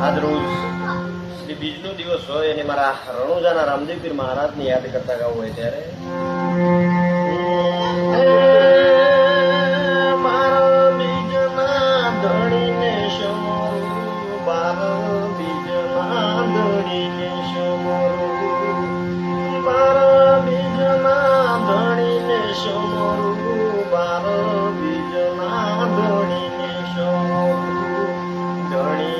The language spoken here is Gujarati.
આજ રોજ શ્રી બીજનો દિવસ હોય અને મારા રણુજાના રામદેવપીર મહારાજને યાદ કરતા ગાવ હોય ત્યારે. મારા બીજના ધણીને સમરું, મારા બીજના ધણીને સમરું. મારા બીજના ધણીને સમરું,